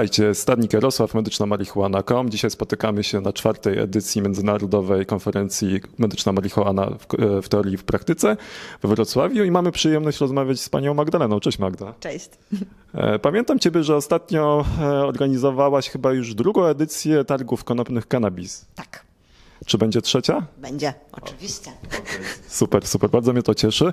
Witajcie, Stadnik Jarosław, Medyczna Marihuana.com. Dzisiaj spotykamy się na czwartej edycji Międzynarodowej Konferencji Medyczna Marihuana w, w teorii i w praktyce we Wrocławiu i mamy przyjemność rozmawiać z panią Magdaleną. Cześć Magda. Cześć. E, Pamiętam ciebie, że ostatnio e, organizowałaś chyba już drugą edycję targów konopnych cannabis. Tak, Czy będzie trzecia? będzie, oczywiście. Super, super, bardzo mnie to cieszy.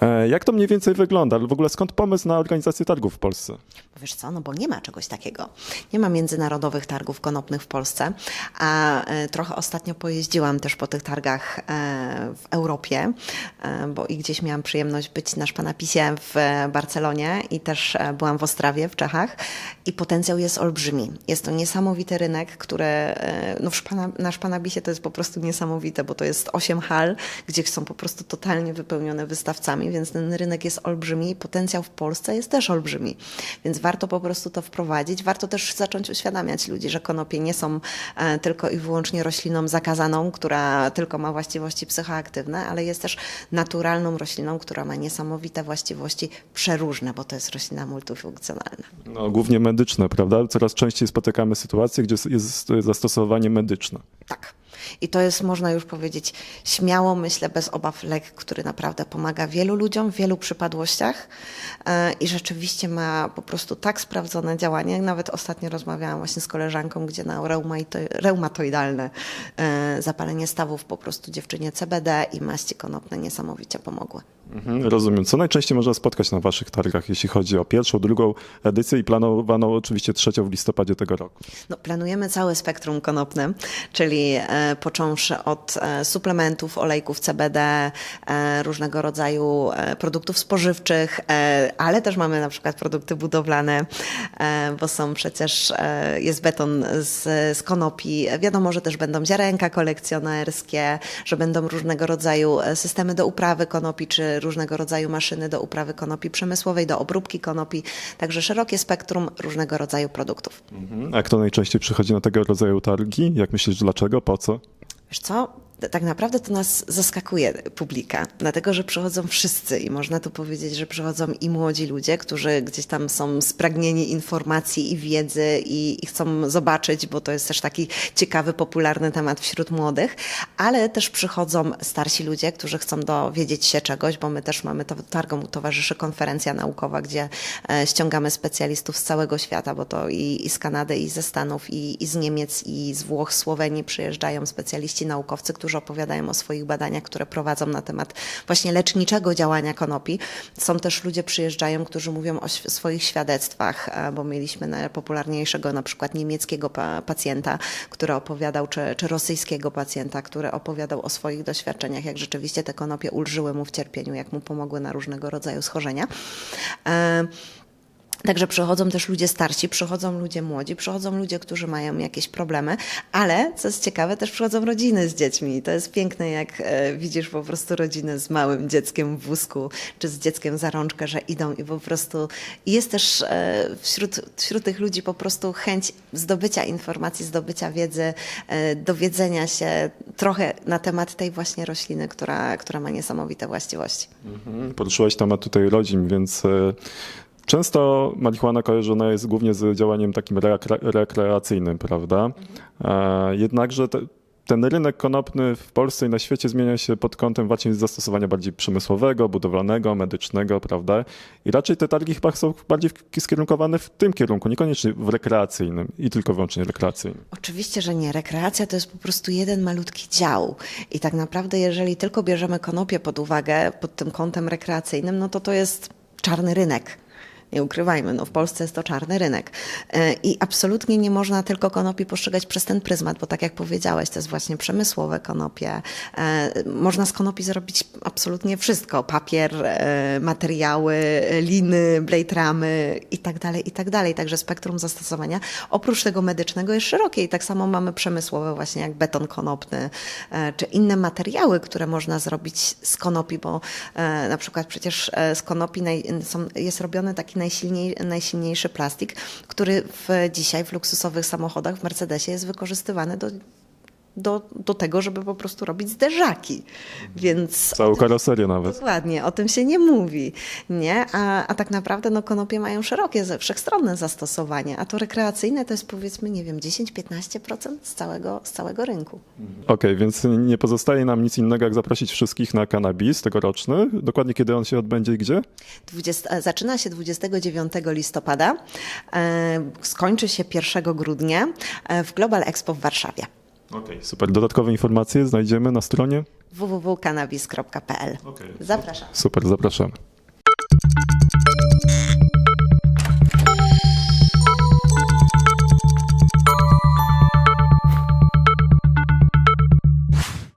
E, Jak to mniej więcej wygląda? W ogóle skąd pomysł na organizację targów w Polsce? Wiesz co, no bo nie ma czegoś takiego. Nie ma międzynarodowych targów konopnych w Polsce, a e, trochę ostatnio pojeździłam też po tych targach e, w Europie, e, bo i gdzieś miałam przyjemność być na szpanapisie w e, Barcelonie i też e, byłam w Ostrawie w Czechach i potencjał jest olbrzymi. Jest to niesamowity rynek, który e, no w szpana, na szpanabisie to jest po prostu niesamowite, bo to jest 8 hal, gdzie są po prostu totalnie wypełnione wystawcami, więc ten rynek jest olbrzymi i potencjał w Polsce jest też olbrzymi. Więc warto po prostu to wprowadzić. Warto też zacząć uświadamiać ludzi, że konopie nie są e, tylko i wyłącznie rośliną zakazaną, która tylko ma właściwości psychoaktywne, ale jest też naturalną rośliną, która ma niesamowite właściwości przeróżne, bo to jest roślina multifunkcjonalna. No, głównie medyczne, prawda? Coraz częściej spotykamy sytuacje, gdzie jest zastosowanie medyczne. Tak. I to jest, można już powiedzieć, śmiało, myślę, bez obaw lek, który naprawdę pomaga wielu ludziom w wielu przypadłościach e, i rzeczywiście ma po prostu tak sprawdzone działanie. Nawet ostatnio rozmawiałam właśnie z koleżanką, gdzie na reumato- reumatoidalne e, zapalenie stawów po prostu dziewczynie CBD i maści konopne niesamowicie pomogły. Mhm, rozumiem. Co najczęściej można spotkać na waszych targach, jeśli chodzi o pierwszą, drugą edycję i planowano oczywiście trzecią w listopadzie tego roku? No, planujemy całe spektrum konopne, czyli e, począwszy od e, suplementów, olejków CBD, e, różnego rodzaju e, produktów spożywczych, ale też mamy na przykład produkty budowlane, bo są przecież, jest beton z, z konopi. Wiadomo, że też będą ziarenka kolekcjonerskie, że będą różnego rodzaju systemy do uprawy konopi, czy różnego rodzaju maszyny do uprawy konopi przemysłowej, do obróbki konopi. Także szerokie spektrum różnego rodzaju produktów. Mhm. A kto najczęściej przychodzi na tego rodzaju targi? Jak myślisz, dlaczego? Po co? Wiesz co? Tak naprawdę to nas zaskakuje publika, dlatego że przychodzą wszyscy i można tu powiedzieć, że przychodzą i młodzi ludzie, którzy gdzieś tam są spragnieni informacji i wiedzy i, i chcą zobaczyć, bo to jest też taki ciekawy, popularny temat wśród młodych, ale też przychodzą starsi ludzie, którzy chcą dowiedzieć się czegoś, bo my też mamy, to targom towarzyszy konferencja naukowa, gdzie e, ściągamy specjalistów z całego świata, bo to i, i z Kanady, i ze Stanów, i, i z Niemiec, i z Włoch, Słowenii przyjeżdżają specjaliści naukowcy, którzy opowiadają o swoich badaniach, które prowadzą na temat właśnie leczniczego działania konopi. Są też ludzie przyjeżdżają, którzy mówią o swoich świadectwach, e, bo mieliśmy najpopularniejszego na przykład niemieckiego pa- pacjenta, który opowiadał, czy, czy rosyjskiego pacjenta, który opowiadał o swoich doświadczeniach, jak rzeczywiście te konopie ulżyły mu w cierpieniu, jak mu pomogły na różnego rodzaju schorzenia. Także przychodzą też ludzie starsi, przychodzą ludzie młodzi, przychodzą ludzie, którzy mają jakieś problemy, ale co jest ciekawe, też przychodzą rodziny z dziećmi. I to jest piękne, jak e, widzisz po prostu rodzinę z małym dzieckiem w wózku, czy z dzieckiem za rączkę, że idą i po prostu jest też e, wśród, wśród tych ludzi po prostu chęć zdobycia informacji, zdobycia wiedzy, e, dowiedzenia się trochę na temat tej właśnie rośliny, która, która ma niesamowite właściwości. Mhm. Poruszyłeś temat tutaj rodzin, więc często marihuana kojarzona jest głównie z działaniem takim rekre, rekreacyjnym, prawda? E, jednakże te, ten rynek konopny w Polsce i na świecie zmienia się pod kątem właśnie zastosowania bardziej przemysłowego, budowlanego, medycznego, prawda? I raczej te targi chyba są bardziej skierunkowane w tym kierunku, niekoniecznie w rekreacyjnym i tylko wyłącznie rekreacyjnym. Oczywiście, że nie. Rekreacja to jest po prostu jeden malutki dział. I tak naprawdę, jeżeli tylko bierzemy konopię pod uwagę pod tym kątem rekreacyjnym, no to to jest czarny rynek. Nie ukrywajmy, no w Polsce jest to czarny rynek. E, I absolutnie nie można tylko konopi postrzegać przez ten pryzmat, bo tak jak powiedziałeś, to jest właśnie przemysłowe konopie. E, Można z konopi zrobić absolutnie wszystko. Papier, e, materiały, liny, blade ramy i tak dalej, i tak. Także spektrum zastosowania oprócz tego medycznego jest szerokie i tak samo mamy przemysłowe właśnie jak beton konopny, czy inne materiały, które można zrobić z konopi, bo na przykład przecież z konopi są, jest robiony taki najsilniej, najsilniejszy plastik, który w, dzisiaj w luksusowych samochodach w Mercedesie jest wykorzystywany do do, do tego, żeby po prostu robić zderzaki. Więc Całą karoserię nawet. Dokładnie, o tym się nie mówi, nie? A, a tak naprawdę no, konopie mają szerokie, ze- wszechstronne zastosowanie, a to rekreacyjne to jest powiedzmy, nie wiem, 10-15% z całego, z całego rynku. Okej, więc nie pozostaje nam nic innego, jak zaprosić wszystkich na kanabis tegoroczny. Dokładnie kiedy on się odbędzie i gdzie? 20, e, zaczyna się 29 listopada, e, skończy się 1 grudnia e, w Global Expo w Warszawie. Okej, super. Dodatkowe informacje znajdziemy na stronie? www.cannabis.pl. Okej. Zapraszam. Super, zapraszamy.